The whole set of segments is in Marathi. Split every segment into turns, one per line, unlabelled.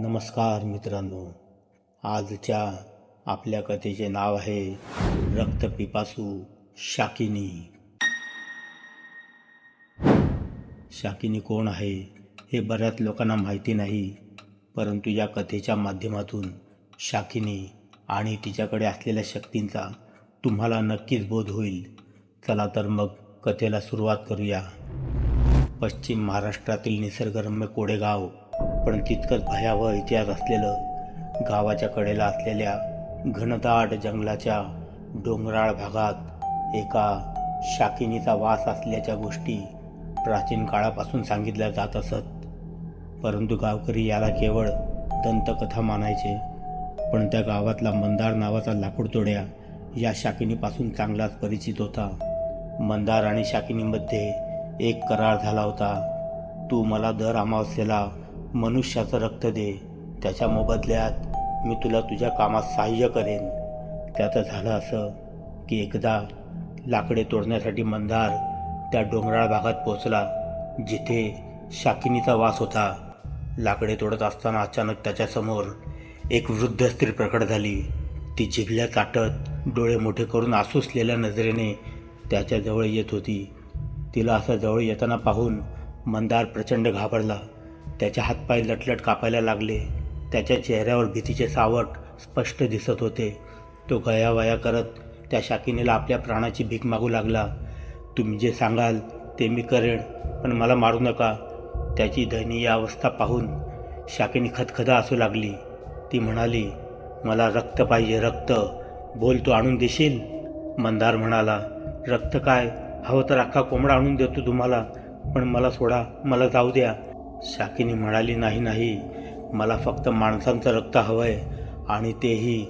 नमस्कार मित्रांनो. आजच्या आपल्या कथेचे नाव आहे रक्तपिपासू शाकिनी. शाकिनी कोण आहे हे बऱ्याच लोकांना माहिती नाही परंतु या कथेच्या माध्यमातून शाकिनी आणि तिच्याकडे असलेल्या शक्तींचा तुम्हाला नक्कीच बोध होईल. चला तर मग कथेला सुरुवात करूया. पश्चिम महाराष्ट्रातील निसर्गरम्य कोडेगाव पण तितकंच भयावह इतिहास असलेलं गावाच्या कडेला असलेल्या घनदाट जंगलाच्या डोंगराळ भागात एका शाकिनीचा वास असल्याच्या गोष्टी प्राचीन काळापासून सांगितल्या जात असत. परंतु गावकरी याला केवळ दंतकथा मानायचे पण त्या गावातला मंदार नावाचा लाकूडतोड्या या शाकिनीपासून चांगलाच परिचित होता. मंदार आणि शाकिनीमध्ये एक करार झाला होता तू मला दर अमावस्येला मनुष्याचं रक्त दे. त्याच्या मोबदल्यात मी तुला तुझ्या कामात सहाय्य करेन. त्याचं झालं असं की एकदा लाकडे तोडण्यासाठी मंदार त्या डोंगराळ भागात पोचला जिथे शाकिनीचा वास होता. लाकडे तोडत असताना अचानक त्याच्यासमोर एक वृद्ध स्त्री प्रकट झाली. ती जिभल्या चाटत डोळे मोठे करून आसूसलेल्या नजरेने त्याच्याजवळ येत होती. तिला असं जवळ येताना पाहून मंदार प्रचंड घाबरला. त्याचे हातपाय लटलट कापायला लागले. त्याच्या चेहऱ्यावर भीतीचे सावट स्पष्ट दिसत होते. तो गयावया करत त्या शाकिनीला आपल्या प्राणाची भीक मागू लागला. तुम्ही जे सांगाल ते मी करेन पण मला मारू नका. त्याची दयनीय अवस्था पाहून शाकिनी खतखदा असू लागली. ती म्हणाली मला रक्त पाहिजे रक्त. बोल तू आणून देशील? मंदार म्हणाला रक्त काय? हवं तर अख्खा कोंबडा आणून देतो तुम्हाला पण मला सोडा मला जाऊ द्या. शाकिनी म्हणाली नाही नाही मला फक्त माणसांचं रक्त हवं आहे आणि तेही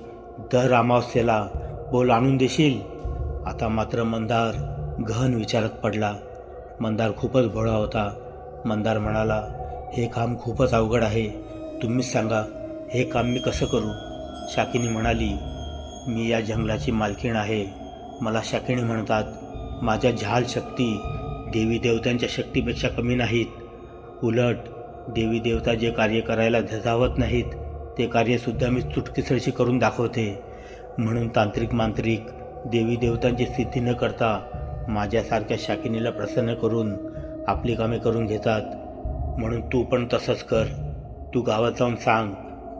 दर अमावस्येला बोल आणून देशील. आता मात्र मंदार गहन विचारात पडला. मंदार खूपच भोळा होता. मंदार म्हणाला हे काम खूपच अवघड आहे. तुम्हीच सांगा हे काम मी कसं करू? शाकिनी म्हणाली मी या जंगलाची मालकीण आहे. मला शाकिनी म्हणतात माझ्या झाल शक्ती देवी देवतांच्या शक्तीपेक्षा कमी नाहीत. उलट देवी देवता जे कार्य करायला धजावत नाहीत ते कार्यसुद्धा मी चुटकीसळशी करून दाखवते. म्हणून तांत्रिक मांत्रिक देवी देवतांची सिद्धी न करता माझ्यासारख्या शाकिनीला प्रसन्न करून आपली कामे करून घेतात. म्हणून तू पण तसंच कर. तू गावात जाऊन सांग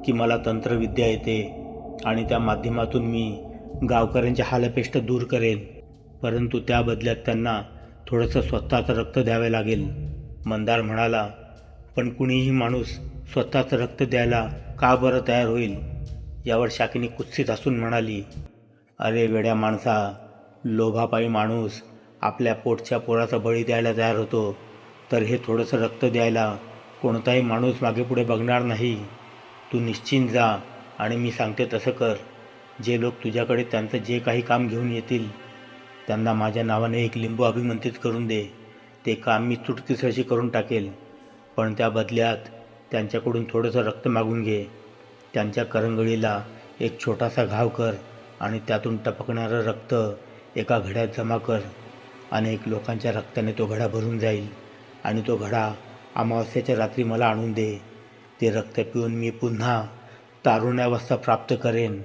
की मला तंत्रविद्या येते आणि त्या माध्यमातून मी गावकऱ्यांच्या हालपेष्ट दूर करेन. परंतु त्या बदल्यात त्यांना थोडंसं स्वतःचं रक्त द्यावे लागेल. मंदार म्हणाला पण कुणीही माणूस स्वतःचं रक्त द्यायला का बरं तयार होईल? यावर शाकिनी कुत्सित हसून म्हणाली अरे वेड्या माणसा लोभापायी माणूस आपल्या पोटच्या पोराचा बळी द्यायला तयार होतो. तर हे थोडंसं रक्त द्यायला कोणताही माणूस मागे पुढे बघणार नाही. तू निश्चिंत जा आणि मी सांगते तसं कर. जे लोक तुझ्याकडे त्यांचं जे काही काम घेऊन येतील त्यांना माझ्या नावाने एक लिंबू अभिमंत्रित करून दे. ते काम मी चुटकीसरशी करून टाकेल. पण त्या बदल्यात त्यांच्याकडून थोडंसं रक्त मागून घे. त्यांच्या करंगळीला एक छोटासा घाव कर आणि त्यातून टपकणारं रक्त एका घड्यात जमा कर. अनेक लोकांच्या रक्ताने तो घडा भरून जाईल आणि तो घडा अमावस्याच्या रात्री मला आणून दे. ते रक्त पिऊन मी पुन्हा तारुण्यावस्था प्राप्त करेन.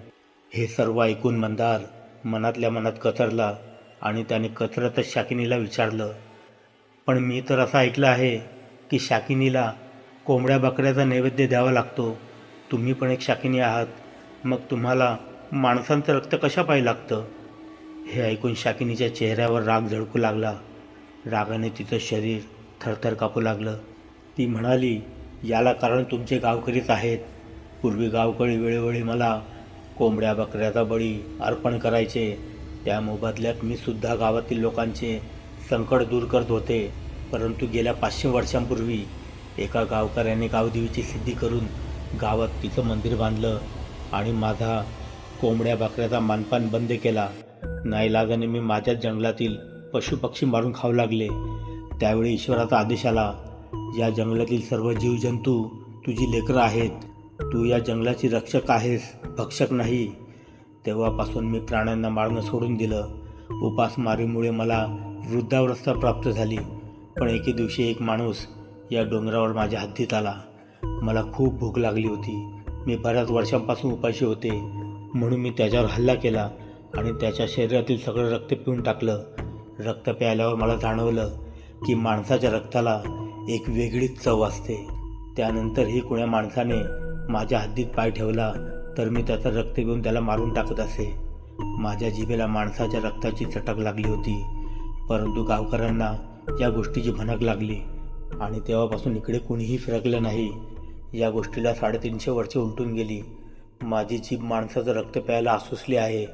हे सर्व ऐकून मंदार मनातल्या मनात कचरला आणि त्याने कचरतच शाकिनीला विचारलं पण मी तर असं ऐकलं आहे की शाकिनीला कोंबड्या बकऱ्याचा नैवेद्य द्यावा लागतो. तुम्ही पण एक शाकिनी आहात. मग तुम्हाला माणसांचं रक्त कशा पाहिजे लागतं? हे ऐकून शाकिनीच्या चेहऱ्यावर राग झळकू लागला. रागाने तिचं शरीर थरथर कापू लागलं. ती म्हणाली याला कारण तुमचे गावकरीच आहेत. पूर्वी गावकरी वेळोवेळी मला कोंबड्या बकऱ्याचा बळी अर्पण करायचे. त्या मोबदल्यात मी सुद्धा गावातील लोकांचे संकट दूर करत होते. परंतु गेल्या पाचशे वर्षांपूर्वी एका गावकऱ्याने गावदेवीची सिद्धी करून गावात तिचं मंदिर बांधलं आणि माझा कोंबड्या बकऱ्याचा मानपान बंद केला. नाईलाजाने मी माझ्याच जंगलातील पशुपक्षी मारून खाऊ लागले. त्यावेळी ईश्वराचा आदेश आला या जंगलातील सर्व जीवजंतू तुझी लेकरं आहेत. तू या जंगलाची रक्षक आहेस भक्षक नाही. तेव्हापासून मी प्राण्यांना मारणं सोडून दिलं. उपासमारीमुळे मला वृद्धावस्था प्राप्त झाली. पण एके दिवशी एक माणूस या डोंगरावर माझ्या हद्दीत आला. मला खूप भूक लागली होती. मी बऱ्याच वर्षांपासून उपाशी होते. म्हणून मी त्याच्यावर हल्ला केला आणि त्याच्या शरीरातील सगळं रक्त पिऊन टाकलं. रक्त प्यायल्यावर मला जाणवलं की माणसाच्या रक्ताला एक वेगळीच चव असते. त्यानंतरही कुण्या माणसाने माझ्या हद्दीत पाय ठेवला तर मी त्याचं रक्त पिऊन त्याला मारून टाकत असे. माझ्या जिभेला माणसाच्या रक्ताची चटक लागली होती. परंतु गावकऱ्यांना या गोष्टीची भनक लागली आणि तेव्हापासून इकडे कोणीही फिरकलं नाही. या गोष्टीला साडेतीनशे वर्षे उलटून गेली. माझी जीभ माणसाचं रक्त प्यायला आसुसली आहे.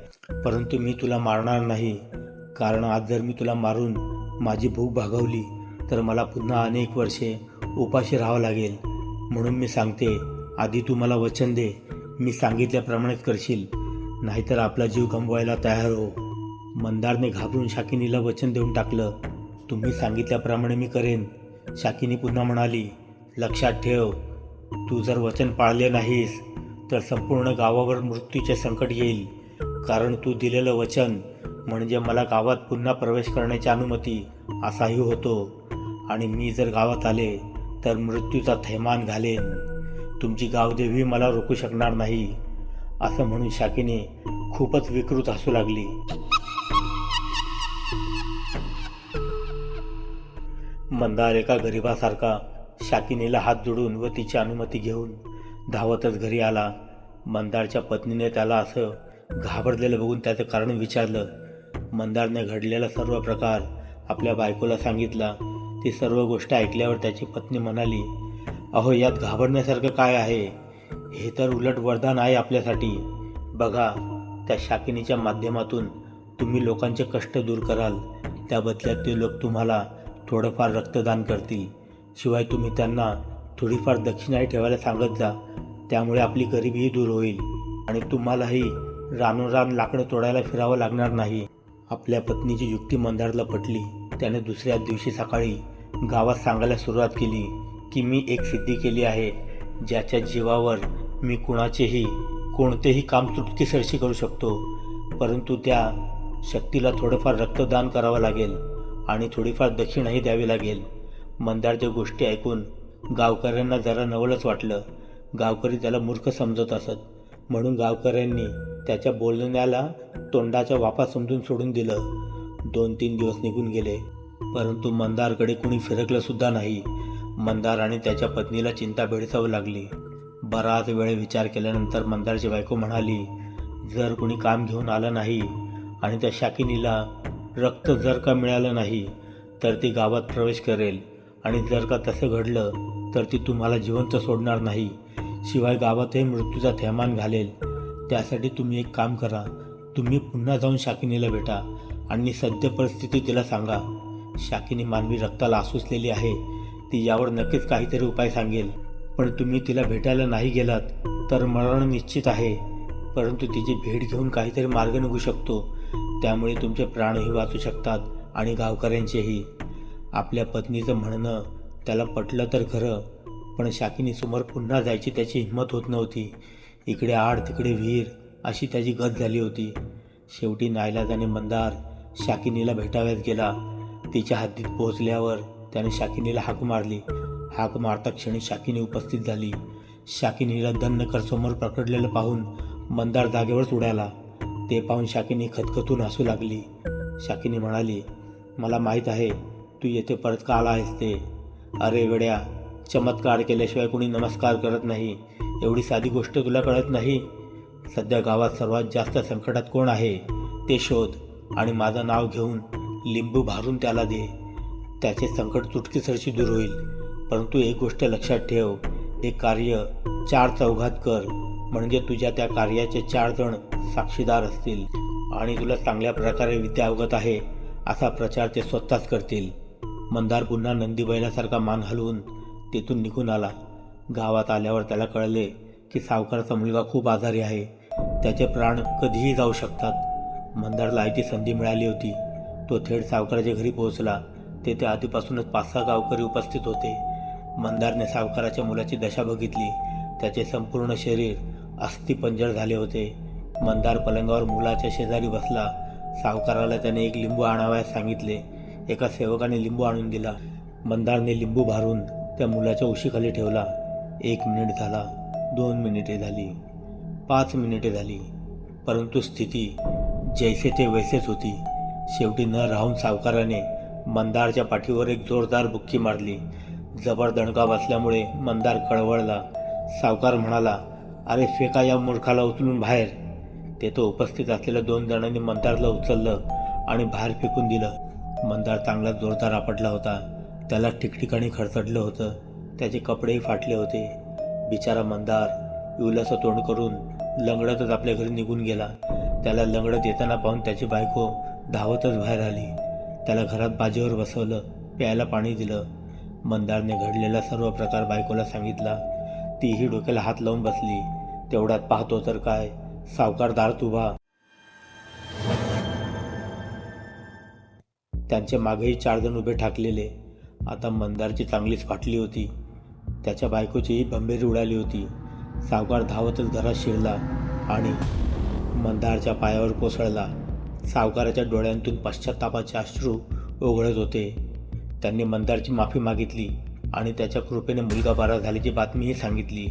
परंतु मी तुला मारणार नाही. कारण आज जर मी तुला मारून माझी भूक भागवली तर मला पुन्हा अनेक वर्षे उपाशी राहावं लागेल. म्हणून मी सांगते आधी तू मला वचन दे. मी सांगितल्याप्रमाणेच करशील. नाहीतर आपला जीव गमवायला तयार हो. मंदारने घाबरून शाकिनीला वचन देऊन टाकलं. तुम्ही सांगितल्याप्रमाणे मी करेन. शाकिनी पुन्हा म्हणाली लक्षात ठेव तू जर वचन पाळले नाहीस तर संपूर्ण गावावर मृत्यूचे संकट येईल. कारण तू दिलेलं वचन म्हणजे मला गावात पुन्हा प्रवेश करण्याची अनुमती असाही होतो. आणि मी जर गावात आले तर मृत्यूचा थैमान घालेन. तुमची गावदेवी मला रोखू शकणार नाही. असं म्हणून शाकीने खूपच विकृत हसू लागली. मंदार एका गरिबासारखा शाकिनीला हात जोडून व तिची अनुमती घेऊन धावतच घरी आला. मंदारच्या पत्नीने त्याला असं घाबरलेलं बघून त्याचं कारण विचारलं. मंदारने घडलेला सर्व प्रकार आपल्या बायकोला सांगितला. ती सर्व गोष्ट ऐकल्यावर त्याची पत्नी म्हणाली अहो यात घाबरण्यासारखं काय आहे? हे तर उलट वरदान आहे आपल्यासाठी. बघा त्या शाकिनीच्या माध्यमातून तुम्ही लोकांचे कष्ट दूर कराल. त्या बदल्यात ते लोक तुम्हाला थोडंफार रक्तदान करतील. शिवाय तुम्ही त्यांना थोडीफार दक्षिणाही ठेवायला सांगत जा. त्यामुळे आपली गरिबीही दूर होईल आणि तुम्हालाही रानोरान लाकडं तोडायला फिरावं लागणार नाही. आपल्या पत्नीची युक्ती मंदारला पटली. त्याने दुसऱ्या दिवशी सकाळी गावात सांगायला सुरुवात केली की मी एक सिद्धी केली आहे. ज्याच्या जीवावर मी कुणाचेही कोणतेही काम तृप्तीसरशी करू शकतो. परंतु त्या शक्तीला थोडंफार रक्तदान करावं लागेल. आणि थोडीफार दक्षिणाही द्यावी लागेल. मंदारच्या गोष्टी ऐकून गावकऱ्यांना जरा नवलच वाटलं. गावकरी त्याला मूर्ख समजत असत. म्हणून गावकऱ्यांनी त्याच्या बोलण्याला तोंडाच्या वापा समजून सोडून दिलं. दोन तीन दिवस निघून गेले. परंतु मंदारकडे कुणी फिरकलंसुद्धा नाही. मंदार आणि त्याच्या पत्नीला चिंता भेडसावं लागली. बराच वेळ विचार केल्यानंतर मंदारची बायको म्हणाली जर कुणी काम घेऊन आलं नाही आणि त्या शाकिनीला रक्त जर का मिळालं नाही तर ती गावात प्रवेश करेल. आणि जर का तसं घडलं तर ती तुम्हाला जिवंत सोडणार नाही. शिवाय गावातही मृत्यूचा थैमान घालेल. त्यासाठी तुम्ही एक काम करा. तुम्ही पुन्हा जाऊन शाकिनीला भेटा आणि सद्य परिस्थिती तिला सांगा. शाकिनी मानवी रक्ताला आसुसलेली आहे. ती यावर नक्कीच काहीतरी उपाय सांगेल. पण तुम्ही तिला भेटायला नाही गेलात तर मरण निश्चित आहे. परंतु तिची भेट घेऊन काहीतरी मार्ग निघू शकतो. त्यामुळे तुमचे प्राणही वाचू शकतात आणि गावकऱ्यांचेही. आपल्या पत्नीचं म्हणणं त्याला पटलं तर खरं पण शाकिनी समोर पुन्हा जायची त्याची हिंमत होत नव्हती. इकडे आड तिकडे विहीर अशी त्याची गत झाली होती. शेवटी नाईलाजाने मंदार शाकिनीला भेटाव्यात गेला. तिच्या हद्दीत पोहोचल्यावर त्याने शाकिनीला हाक मारली. हाक मारता क्षणी शाकिनी उपस्थित झाली. शाकिनीला दन्नकर समोर प्रकडलेलं पाहून मंदार जागेवरच उडाला. ते पाहून शाकिनी खतखतून हसू लागली. शाकिनी म्हणाली मला माहीत आहे तू येथे परत का आला आहेस ते? अरे वेड्या चमत्कार केल्याशिवाय कोणी नमस्कार करत नाही. एवढी साधी गोष्ट तुला कळत नाही? सध्या गावात सर्वात जास्त संकटात कोण आहे? ते शोध आणि माझं नाव घेऊन लिंबू भारून त्याला दे. त्याचे संकट चुटकीसरशी दूर होईल. परंतु एक गोष्ट लक्षात ठेव हे कार्य चार चौघात कर. म्हणजे तुझ्या त्या कार्याचे चार जण साक्षीदार असतील. आणि तुला चांगल्या प्रकारे विद्या अवगत आहे असा प्रचार ते स्वतःच करतील. मंदार पुन्हा नंदी बैलासारखा मान हलवून तेथून निघून आला. गावात आल्यावर त्याला कळले की सावकाराचा मुलगा खूप आजारी आहे. त्याचे प्राण कधीही जाऊ शकतात. मंदारला आयती संधी मिळाली होती. तो थेट सावकाराच्या घरी पोहोचला. तेथे आधीपासूनच पाच सहा गावकरी उपस्थित होते. मंदारने सावकाराच्या मुलाची दशा बघितली. त्याचे संपूर्ण शरीर अस्थिपंजर झाले होते. मंदार पलंगावर मुलाच्या शेजारी बसला. सावकाराला त्याने एक लिंबू आणावयास सांगितले. एका सेवकाने लिंबू आणून दिला. मंदारने लिंबू भारून त्या मुलाच्या उशीखाली ठेवला. एक मिनिट झाला. दोन मिनिटे झाली. पाच मिनिटे झाली. परंतु स्थिती जैसे ते वैसेच होती. शेवटी न राहून सावकाराने मंदारच्या पाठीवर एक जोरदार बुक्की मारली. जबर दणका बसल्यामुळे मंदार कळवळला. सावकार म्हणाला अरे फेका या मूर्खाला उचलून बाहेर तेथे उपस्थित असलेल्या दोन जणांनी मंदारला उचललं आणि बाहेर फेकून दिलं. मंदार चांगला जोरदार आपटला होता. त्याला ठिकठिकाणी खडचडलं होतं. त्याचे कपडेही फाटले होते. बिचारा मंदार इवलाचं तोंड करून लंगडतच आपल्या घरी निघून गेला. त्याला लंगडत येताना पाहून त्याची बायको धावतच बाहेर आली. त्याला घरात बाजेवर बसवलं प्यायला पाणी दिलं. मंदारने घडलेला सर्व प्रकार बायकोला सांगितला. तीही डोक्याला हात लावून बसली. तेवढ्यात पाहतो तर काय. सावकार दारात उभा. त्यांच्या मागेही चार जण उभे ठाकलेले. आता मंदारची चांगलीच फाटली होती. त्याच्या बायकोचीही भंबेरी उडाली होती. सावकार धावतच घरात शिरला आणि मंदारच्या पायावर कोसळला. सावकाराच्या डोळ्यांतून पश्चातापाचे अश्रू ओघळत होते. त्यांनी मंदारची माफी मागितली आणि त्याच्या कृपेने मुलगा बरा झाल्याची बातमीही सांगितली.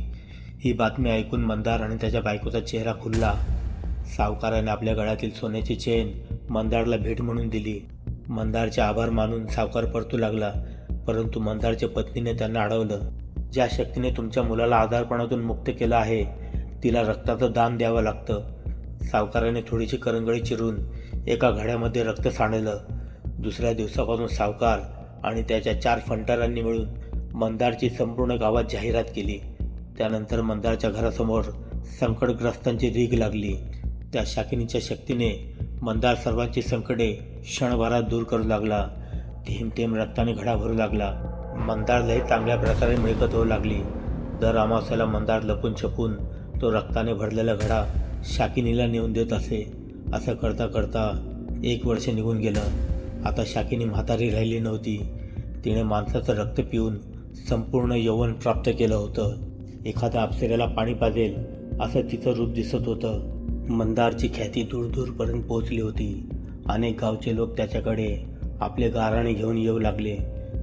ही बातमी ऐकून मंदार आणि त्याच्या बायकोचा चेहरा खुलला. सावकाराने आपल्या गळ्यातील सोन्याची चेन मंदारला भेट म्हणून दिली. मंदारचे आभार मानून सावकार परतू लागला परंतु मंदारच्या पत्नीने त्यांना अडवलं. ज्या शक्तीने तुमच्या मुलाला आधारपणातून मुक्त केलं आहे तिला रक्ताचं दान द्यावं लागतं. सावकाराने थोडीशी करंगळी चिरून एका घड्यामध्ये रक्त सांडलं. दुसऱ्या दिवसापासून सावकार आणि त्याच्या चार फंटारांनी मिळून मंदारची संपूर्ण गावात जाहिरात केली. त्यानंतर मंदारच्या घरासमोर संकटग्रस्तांची रीग लागली. त्या शाकिनीच्या शक्तीने मंदार सर्वांची संकटे क्षणभरात दूर करू लागला. थेंब रक्ताने घडा भरू लागला. मंदारलाही चांगल्या प्रकारे मिळकत होऊ लागली. दर अमावस्याला मंदार लपून छपून तो रक्ताने भरलेला घडा शाकिनीला नेऊन देत असे. असं करता करता एक वर्ष निघून गेलं. आता शाकिनी म्हातारी राहिली नव्हती. तिने माणसाचं रक्त पिऊन संपूर्ण यौवन प्राप्त केलं होतं. एखादा अप्सऱ्याला पाणी पाजेल असं तिचं रूप दिसत होतं. मंदारची ख्याती दूरदूरपर्यंत पोहोचली होती. अनेक गावचे लोक त्याच्याकडे आपले गाराणे घेऊन येऊ लागले.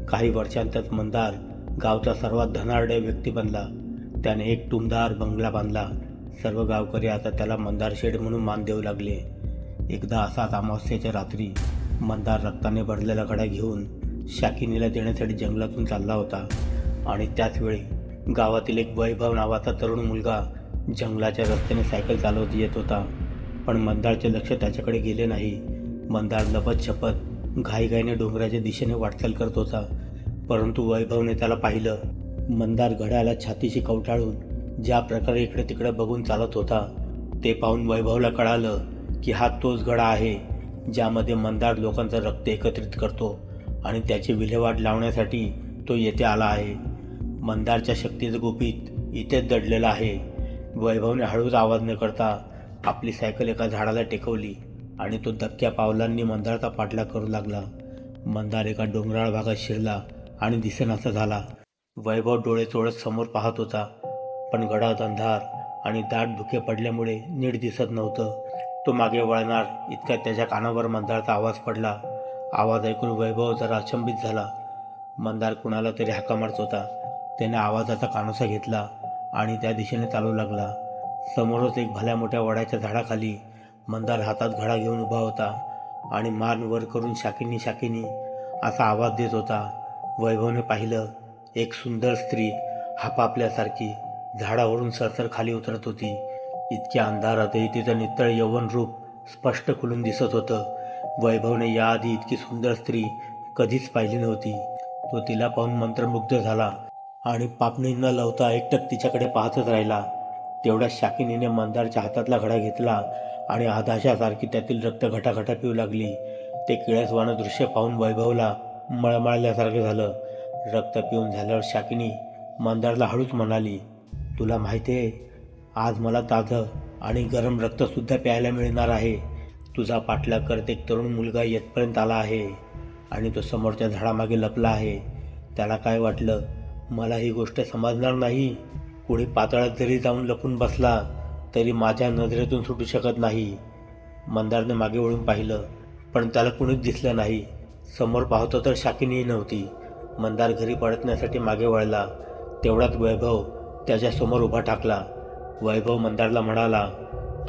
काही वर्षांतच मंदार गावचा सर्वात धनाढ्य व्यक्ती बनला. त्याने एक टुमदार बंगला बांधला. सर्व गावकरी आता त्याला मंदार शेड म्हणून मान देऊ लागले. एकदा असाच अमावस्येच्या रात्री मंदार रक्ताने भरलेला घडा घेऊन शाकिनीला देण्यासाठी जंगलातून चालला होता आणि त्याचवेळी गावातील एक वैभव नावाचा तरुण मुलगा जंगलाच्या रस्त्याने सायकल चालवत येत होता. पण मंदारचे लक्ष त्याच्याकडे गेले नाही. मंदार लपत छपत घाईघाईने डोंगराच्या दिशेने वाटचाल करत होता. परंतु वैभवने त्याला पाहिलं. मंदार घड्याला छातीशी कवटाळून ज्या प्रकारे इकडे तिकडे बघून चालत होता ते पाहून वैभवला कळालं की हा तोच घडा आहे ज्यामध्ये मंदार लोकांचं रक्त एकत्रित करतो आणि त्याची विल्हेवाट लावण्यासाठी तो येथे आला आहे. मंदारच्या शक्तीचं गुपित इथेच दडलेलं आहे. वैभवने हळूच आवाज न करता आपली सायकल एका झाडाला टेकवली आणि तो धक्क्या पावलांनी मंदारचा पाठलाग करू लागला. मंदार एका डोंगराळ भागात शिरला आणि दिसेनासा झाला. वैभव डोळे चोळत समोर पाहत होता पण गडात अंधार आणि दाट धुके पडल्यामुळे नीट दिसत नव्हतं. तो मागे वळणार इतक्यात त्याच्या कानावर मंदारचा आवाज पडला. आवाज ऐकून वैभव जरा अचंबित झाला. मंदार कुणाला तरी हाका मारत होता. त्याने आवाजाचा कानोसा घेतला आणि त्या दिशेने चालू लागला. समोरच एक भल्या मोठ्या वडाच्या झाडाखाली मंदार हातात घडा घेऊन उभा होता आणि मान वर करून शाकिनी शाकिनी असा आवाज देत होता. वैभवने पाहिलं एक सुंदर स्त्री हापापल्यासारखी झाडावरून सरसर खाली उतरत होती. इतक्या अंधारातही तिचं नितळ यवन रूप स्पष्ट खुलून दिसत होतं. वैभवने याआधी इतकी सुंदर स्त्री कधीच पाहिली नव्हती. तो तिला पाहून मंत्रमुग्ध झाला. आणि पापणी न लावता एकटक तिच्याकडे पाहतच राहिला. तेवढ्या शाकिनीने मंदारच्या हातातला घडा घेतला आणि आधाशासारखी त्यातील रक्त घटाघटा पिऊ लागली. ते किळसवानं दृश्य पाहून वैभवला मळमळल्यासारखं झालं. रक्त पिऊन झाल्यावर शाकिनी मंदारला हळूच म्हणाली तुला माहिती आहे आज मला ताजं आणि गरम रक्तसुद्धा प्यायला मिळणार आहे. तुझा पाठलाग करत एक तरुण मुलगा येतपर्यंत आला आहे आणि तो समोरच्या झाडामागे लपला आहे. त्याला काय वाटलं मला ही गोष्ट समजणार नाही. कुणी पातळात जरी जाऊन लपून बसला तरी माझ्या नजरेतून सुटू शकत नाही. मंदारने मागे वळून पाहिलं पण त्याला कुणीच दिसलं नाही. समोर पाहतो तर शाकिनीही नव्हती. मंदार घरी परतण्यासाठी मागे वळला. तेवढ्यात वैभव त्याच्यासमोर उभा टाकला वैभव मंदारला म्हणाला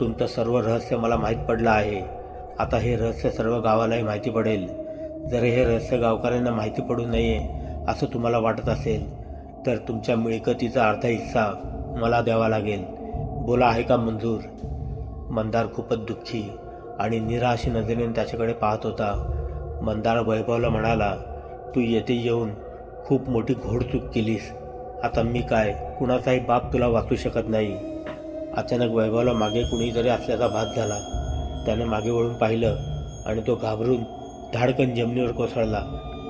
तुमचं सर्व रहस्य मला माहीत पडलं आहे. आता हे रहस्य सर्व गावालाही माहिती पडेल. जर हे रहस्य गावकऱ्यांना माहिती पडू नये असं तुम्हाला वाटत असेल तर तुमच्या मिळकतीचा अर्धा हिस्सा मला द्यावा लागेल. बोला आहे का मंजूर? मंदार खूपच दुःखी आणि निराश नजरेने त्याच्याकडे पाहत होता. मंदार वैभवला म्हणाला तू येथे येऊन खूप मोठी घोडचूक केलीस. आता मी काय कुणाचाही बाप तुला वाचू शकत नाही. अचानक वैभवला मागे कुणीतरी असल्याचा भास झाला त्याने मागे वळून पाहिलं आणि तो घाबरून धाडकन जमिनीवर कोसळला.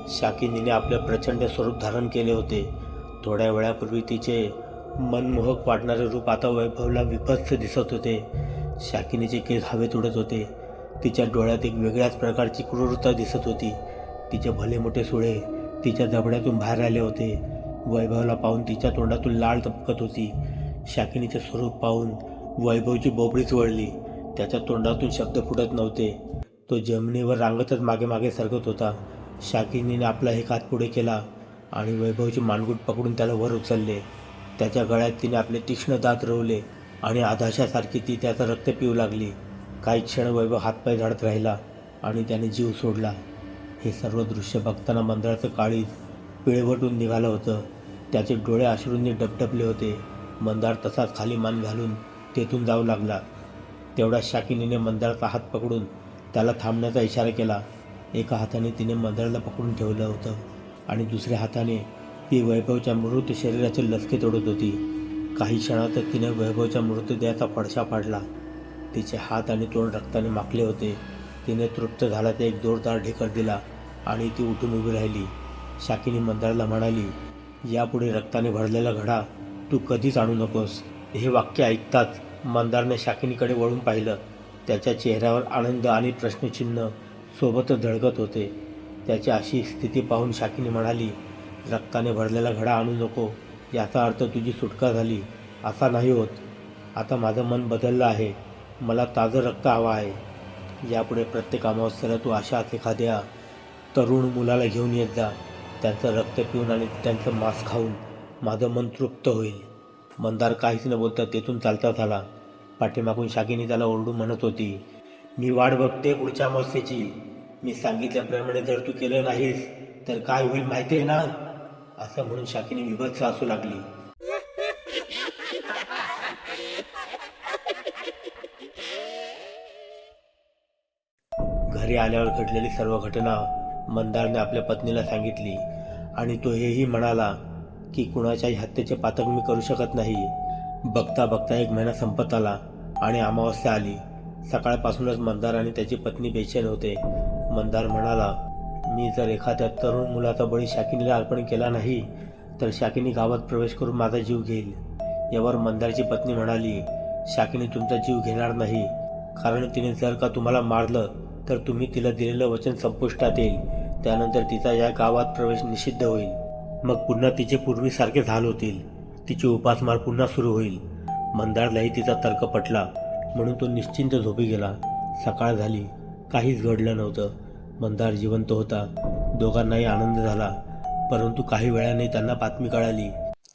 शाकिनीने आपले प्रचंड स्वरूप धारण केले होते. थोड्या वेळापूर्वी तिचे मनमोहक वाटणारे रूप आता वैभवला विभत्स दिसत होते. शाकिनीचे केस हवेत उडत होते. तिच्या डोळ्यात एक वेगळ्याच प्रकारची क्रूरता दिसत होती. तिचे भले मोठे सुळे तिच्या जबड्यातून बाहेर आले होते. वैभवला पाहून तिच्या तोंडातून लाळ तपकत होती. शाकिनीचे स्वरूप पाहून वैभवची बोबडीच वळली त्याच्या तोंडातून शब्द फुटत नव्हते. तो जमिनीवर रांगतच मागे मागे सरकत होता. शाकिनीने आपला एक हात पुढे केला. आणि वैभवची मानगूट पकडून त्याला वर उचलले. त्याच्या गळ्यात तिने आपले तीक्ष्ण दात रोवले आणि आधाशासारखी ती त्याचं रक्त पिऊ लागली. काही क्षण वैभव हातपाय झाडत राहिला आणि त्याने जीव सोडला. हे सर्व दृश्य बघताना मंदिराचं काळीज पिळवटून निघालं होतं. त्याचे डोळे अश्रूंनी डबडबले होते. मंदार तसाच खाली मान घालून तेथून जाऊ लागला. तेवढ्या शाकिनीने मंदाराचा हात पकडून त्याला थांबण्याचा इशारा केला. एका हाताने तिने मंदाराला पकडून ठेवलं होतं. आणि दुसऱ्या हाताने ती वैभवच्या मृत शरीराचे लचके तोडत होती. काही क्षणातच तिने वैभवच्या मृतदेहाचा फडशा पाडला तिचे हात आणि तोंड रक्ताने माखले होते. तिने तृप्त झाला ते एक जोरदार ढेकर दिला आणि ती उठून उभी राहिली. शाकिनी मंदाराला म्हणाली यापुढे रक्ताने भरलेला घडा तू कधीच आणू नकोस. हे वाक्य ऐकताच मंदारने शाकिनीकडे वळून पाहिलं. त्याच्या चेहऱ्यावर आनंद आणि प्रश्नचिन्ह सोबतच धडकत होते. त्याची अशी स्थिती पाहून शाकीने म्हणाली रक्ताने भरलेला घडा आणू नको याचा अर्थ तुझी सुटका झाली असा नाही होत. आता माझं मन बदललं आहे मला ताजं रक्त हवं आहे. यापुढे प्रत्येक अमावस्येला तू अशाच एखाद्या तरुण मुलाला घेऊन येत जा. त्यांचं रक्त पिऊन आणि त्यांचं मांस खाऊन माझं मन तृप्त होईल. मंदार काहीच न बोलता तेथून चालता झाला. पाठीमागून शाकिनी त्याला ओरडून म्हणत होती मी वाट बघते पुढच्या अमावस्येची. मी सांगितल्याप्रमाणे जर तू केलं नाहीस तर काय होईल माहिती आहे ना? असं म्हणून शाकीने विभत्स असू लागली. घरी आल्यावर घडलेली सर्व घटना मंदारने आपल्या पत्नीला सांगितली आणि तो हेही म्हणाला की कुणाच्याही हत्येचे पातक मी करू शकत नाही. बघता बघता एक महिना संपत आला आणि अमावस्या आली. सकाळपासूनच मंदार आणि त्याची पत्नी बेचैन होते. मंदार म्हणाला मी जर एखाद्या तरुण मुलाचा बळी शाकिनीला अर्पण केला नाही तर शाकिनी गावात प्रवेश करून माझा जीव घेईल. यावर मंदारची पत्नी म्हणाली शाकिनी तुमचा जीव घेणार नाही. कारण तिने जर का तुम्हाला मारलं तर तुम्ही तिला दिलेलं वचन संपुष्टात येईल. त्यानंतर तिचा या गावात प्रवेश निषिद्ध होईल. मग पुन्हा तिचे पूर्वीसारखे झाल होतील. तिची उपासमार पुन्हा सुरू होईल. मंदारलाही तिचा तर्क पटला. म्हणून तो निश्चिंत झोपी गेला. सकाळ झाली. काहीच घडलं नव्हतं. मंदार जिवंत होता. दोघांनाही आनंद झाला. परंतु काही वेळाने त्यांना बातमी कळाली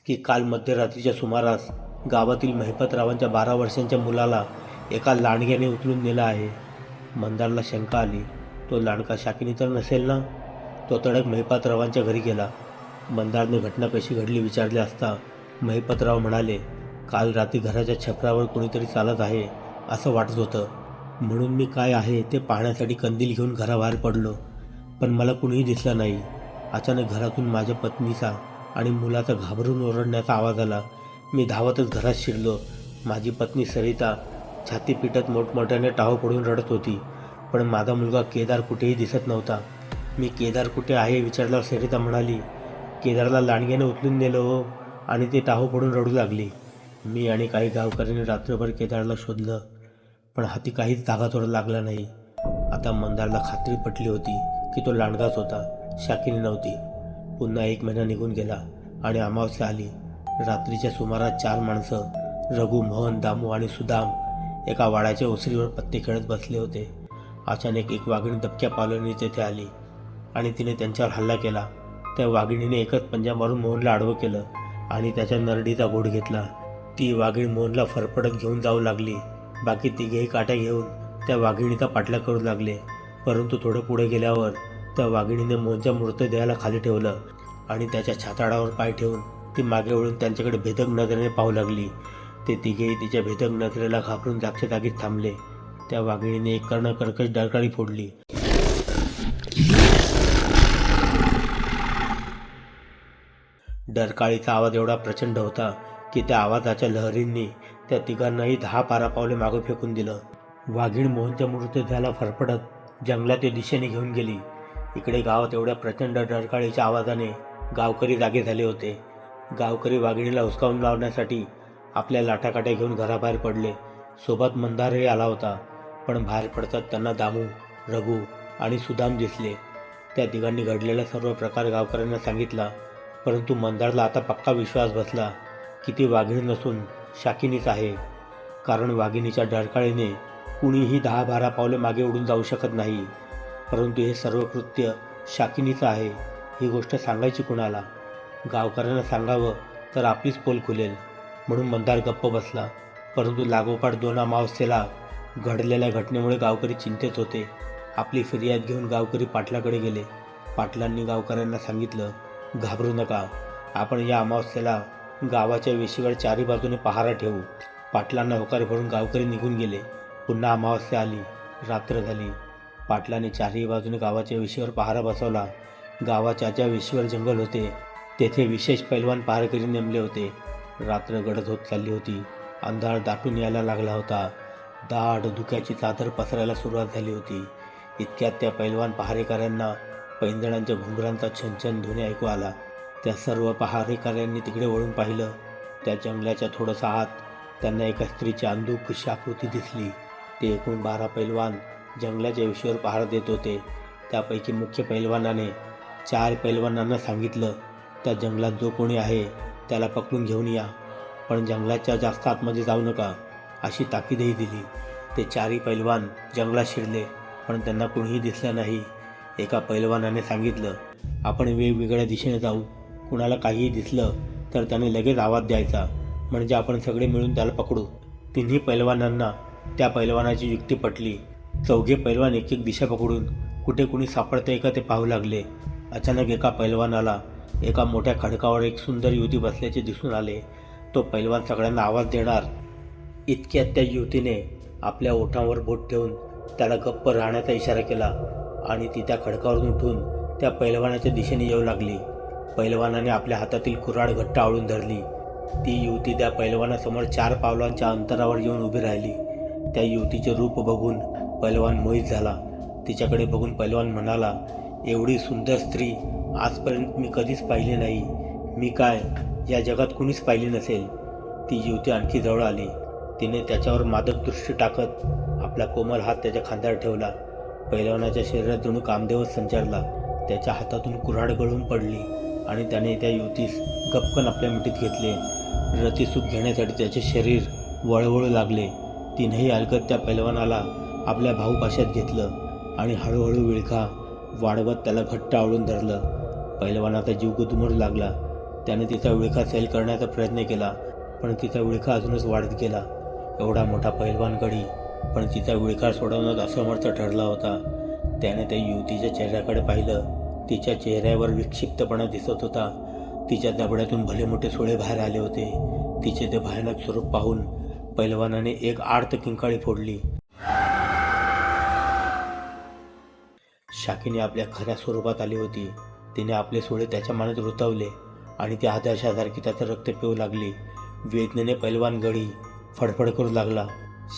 की काल मध्यरात्रीच्या सुमारास गावातील महिपतरावांच्या बारा वर्षांच्या मुलाला एका लांडग्याने उचलून नेला आहे. मंदारला शंका आली. तो लांडका शाकिनी तर नसेल ना? तो तडक महिपातरावांच्या घरी गेला. मंदारने घटना कशी घडली विचारले असता महिपतराव म्हणाले काल रात्री घराच्या छपरावर कोणीतरी चालत आहे असं वाटत होतं. म्हणून मी काय आहे ते पाहण्यासाठी कंदील घेऊन घराबाहेर पडलो. पण मला कुणीही दिसलं नाही. अचानक घरातून माझ्या पत्नीचा आणि मुलाचा घाबरून ओरडण्याचा आवाज आला. मी धावतच घरात शिरलो. माझी पत्नी सरिता छाती पिटत मोठमोठ्याने टाहो पडून रडत होती. पण माझा मुलगा केदार कुठेही दिसत नव्हता. मी केदार कुठे आहे विचारल्यावर सरिता म्हणाली केदारला लांडग्याने उचलून नेलो हो. आणि ते टाहो पडून रडू लागली. मी आणि काही गावकऱ्यांनी रात्रभर केदारला शोधलं. पण हाती काहीच धागाचोरा लागला नाही. आता मंदारला खात्री पटली होती की तो लांडगाच होता. शाकिनी नव्हती. पुन्हा एक महिना निघून गेला आणि अमावस्या आली. रात्रीच्या सुमारास चार माणसं रघु मोहन दामू आणि सुदाम एका वाड्याच्या ओसरीवर पत्ते खेळत बसले होते. अचानक एक वाघिणी दबक्या पावलांनी तेथे आली आणि तिने त्यांच्यावर हल्ला केला. त्या वाघिणीने एकच पंजा मारून मोहनला आडवं केलं आणि त्याच्या नरडीचा घोट घेतला. ती वाघिणी मोहनला फरफडत घेऊन जाऊ लागली. बाकी तिघेही काट्या घेऊन त्या वाघिणीचा पाठला करू लागले. परंतु थोडं पुढे गेल्यावर त्या वाघिणीने मोहनच्या मृतदेहाला खाली ठेवलं आणि त्याच्या छाताडावर पाय ठेवून ती मागे वळून त्यांच्याकडे भेदक नजरेने पाहू लागली. ते तिघेही तिच्या भेदक नजरेला घाबरून जागच्या जागीच थांबले. त्या वाघिणीने एक कर्ण कर्कश डरकाळी फोडली. डरकाळीचा आवाज एवढा प्रचंड होता की त्या आवाजाच्या लहरींनी त्या तिघांनाही दहा बारा पावले मागे फेकून दिलं. वाघीण मोहनच्या मृतदेहाला फरफडत जंगलातील दिशेने घेऊन गेली. इकडे गावात एवढ्या प्रचंड डरकाळीच्या आवाजाने गावकरी जागे झाले होते. गावकरी वाघिणीला हुसकावून लावण्यासाठी आपल्या लाटाकाट्या घेऊन घराबाहेर पडले. सोबत मंदारही आला होता पण बाहेर पडतात त्यांना दामू रघु आणि सुदाम दिसले. त्या तिघांनी घडलेला सर्व प्रकार गावकऱ्यांना सांगितला परंतु मंदारला आता पक्का विश्वास बसला की ती वाघिणी नसून शाकिनीच आहे. कारण वाघिणीच्या डरकाळीने कुणीही दहा बारा पावले मागे उडून जाऊ शकत नाही. परंतु हे सर्व कृत्य शाकिनीचं आहे ही गोष्ट सांगायची कुणाला? गावकऱ्यांना सांगावं तर आपलीच पोल खुलेल म्हणून मंदार गप्प बसला. परंतु लागोपाठ दोन अमावस्येला घडलेल्या घटनेमुळे गावकरी चिंतेत होते. आपली फिर्याद घेऊन गावकरी पाटलाकडे गेले. पाटलांनी गावकऱ्यांना सांगितलं घाबरू नका. आपण या अमावस्येला गावाच्या वेशीवर चारी बाजूने पहारा ठेवू पाटलांना होकार भरून गावकरी निघून गेले. पुन्हा अमावस्या आली रात्र झाली. पाटलाने चारही बाजूने गावाच्या वेशीवर पहारा बसवला. गावाच्या ज्या वेशीवर जंगल होते तेथे विशेष पैलवान पहारेकरी नेमले होते. रात्र गडद होत चालली होती. अंधार दाटून यायला लागला होता. दाट धुक्याची चादर पसरायला सुरुवात झाली होती. इतक्यात त्या पैलवान पहारेकऱ्यांना पैंजणांच्या घुंगरांचा छनछन ध्वनी ऐकू आला. त्या सर्व पहारेकऱ्यांनी तिकडे वळून पाहिलं. त्या जंगलाच्या थोडंसं आत त्यांना एका स्त्रीची अंदूक कशी आकृती दिसली. ते एकूण बारा पैलवान जंगलाच्या विषयावर पहारा देत होते. त्यापैकी मुख्य पैलवानाने चार पैलवानांना सांगितलं त्या जंगलात जो कोणी आहे त्याला पकडून घेऊन या. पण जंगलाच्या जास्त आतमध्ये जाऊ नका. अशी ताकीदही दिली. ते चारही पैलवान जंगलात शिरले पण त्यांना कोणीही दिसलं नाही. एका पैलवानाने सांगितलं आपण वेगवेगळ्या दिशेने जाऊ. कुणाला काहीही दिसलं तर त्याने लगेच आवाज द्यायचा म्हणजे आपण सगळे मिळून त्याला पकडू. तिन्ही पैलवानांना त्या पैलवानाची युक्ती पटली. चौघे पैलवान एक एक दिशा पकडून कुठे कुणी सापडतंय का ते पाहू लागले. अचानक एका पैलवानाला एका मोठ्या खडकावर एक सुंदर युवती बसल्याचे दिसून आले. तो पैलवान सगळ्यांना आवाज देणार. इतक्यात त्या युवतीने आपल्या ओठांवर बोट ठेवून त्याला गप्प राहण्याचा इशारा केला आणि ती त्या खडकावरून उठून त्या पैलवानाच्या दिशेने येऊ लागली. पैलवानाने आपल्या हातातील कुऱ्हाड घट्ट आवळून धरली. ती युवती त्या पैलवानासमोर चार पावलांच्या अंतरावर येऊन उभी राहिली. त्या युवतीचे रूप बघून पैलवान मोहित झाला. तिच्याकडे बघून पैलवान म्हणाला एवढी सुंदर स्त्री आजपर्यंत मी कधीच पाहिली नाही. मी काय या जगात कुणीच पाहिली नसेल. ती युवती आणखी जवळ आली. तिने त्याच्यावर मादक दृष्टी टाकत आपला कोमल हात त्याच्या खांद्यावर ठेवला. पैलवानाच्या शरीरात जणू कामदेवच संचारला. त्याच्या हातातून कुऱ्हाड गळून पडली. आणि त्याने त्या युवतीस गपकन आपल्या मिठीत घेतले. रतिसूख घेण्यासाठी त्याचे शरीर वळवळू लागले. तिनेही अलगत त्या पैलवानाला आपल्या भाऊपाशात घेतलं आणि हळूहळू विळखा वाढवत त्याला घट्ट आवळून धरलं. पैलवानाचा जीव गुदमरू लागला. त्याने तिचा विळखा सैल करण्याचा प्रयत्न केला पण तिचा विळखा अजूनच वाढत गेला. एवढा मोठा पैलवान गडी पण तिचा विळखा सोडवण्यात असमर्थ ठरला होता. त्याने त्या युवतीच्या चेहऱ्याकडे पाहिलं. तिच्या चेहऱ्यावर विक्षिप्तपणा दिसत होता. तिच्या दबड्यातून भले मोठे सोळे बाहेर आले होते. तिचे ते भयानक स्वरूप पाहून पैलवानाने एक आर्त किंकाळी फोडली. शाकीने आपल्या खऱ्या स्वरूपात आली होती. तिने आपले सोळे त्याच्या मानात रुतवले आणि ते आदर्शासारखी त्याचं रक्त पिऊ लागली. वेदनेने पैलवान गडी फडफड करू लागला.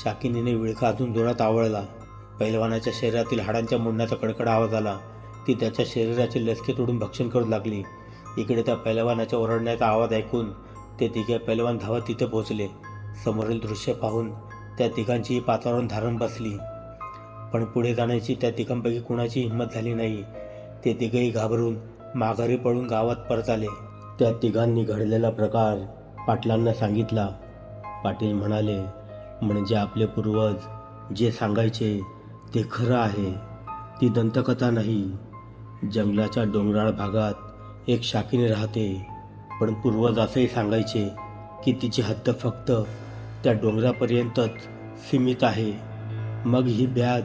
शाकिनीने विळखा अजून जोरात आवळला. पैलवानाच्या शरीरातील हाडांच्या मुंडाचा कडकड आवाज आला. ती त्याच्या शरीराचे लसके तोडून भक्षण करू लागली. इकडे त्या पैलवानाच्या ओरडण्याचा आवाज ऐकून ते तिघे पैलवान धावत तिथे पोहोचले. समोरील दृश्य पाहून त्या तिघांचीही पाचावरून धारण बसली. पण पुढे जाण्याची त्या तिघांपैकी कुणाची हिंमत झाली नाही. ते तिघेही घाबरून माघारी पडून गावात परत आले. त्या तिघांनी घडलेला प्रकार पाटलांना सांगितला. पाटील म्हणाले म्हणजे आपले पूर्वज जे सांगायचे ते खरं आहे. ती दंतकथा नाही. जंगलाच्या डोंगराळ भागात एक शाकीने राहते. पण पूर्वज असंही सांगायचे की तिची हद्द फक्त त्या डोंगरापर्यंतच सीमित आहे. मग ही ब्याद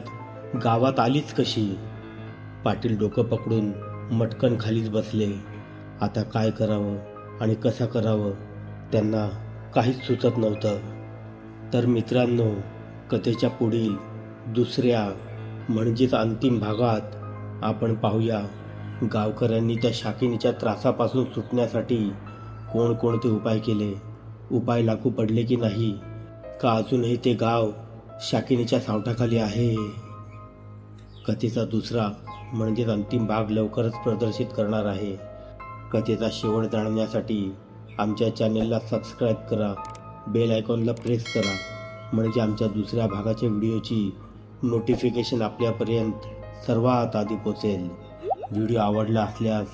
गावात आलीच कशी? पाटील डोकं पकडून मटकन खालीच बसले. आता काय करावं आणि कसं करावं त्यांना काहीच सुचत नव्हतं. तर मित्रांनो कथेच्या पुढील दुसऱ्या म्हणजेच अंतिम भागात आपण पाहूया. गावकऱ्यांनी त्या शाकिनीच्या त्रासापासून सुटण्यासाठी कोणकोणते उपाय केले? उपाय लागू पडले की नाही? का अजूनही ते गाव शाकिनीच्या सावठाखाली आहे? कथेचा दुसरा म्हणजेच अंतिम भाग लवकरच प्रदर्शित करणार आहे. कथेचा शेवट जाणण्यासाठी आमच्या चॅनेलला सबस्क्राईब करा. बेल आयकॉनला प्रेस करा. म्हणजे आमच्या दुसऱ्या भागाच्या व्हिडिओची नोटिफिकेशन आपल्यापर्यंत सर्वात आधी पोचेल. व्हिडिओ आवडला असल्यास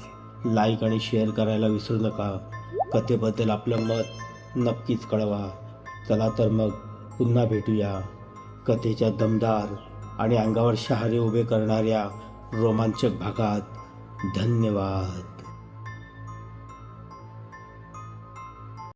लाईक आणि शेअर करायला विसरू नका. कथेबद्दल आपलं मत नक्कीच कळवा. चला तर मग पुन्हा भेटूया. कथेच्या दमदार आणि अंगावर शहारे उभे करणाऱ्या रोमांचक भागात धन्यवाद.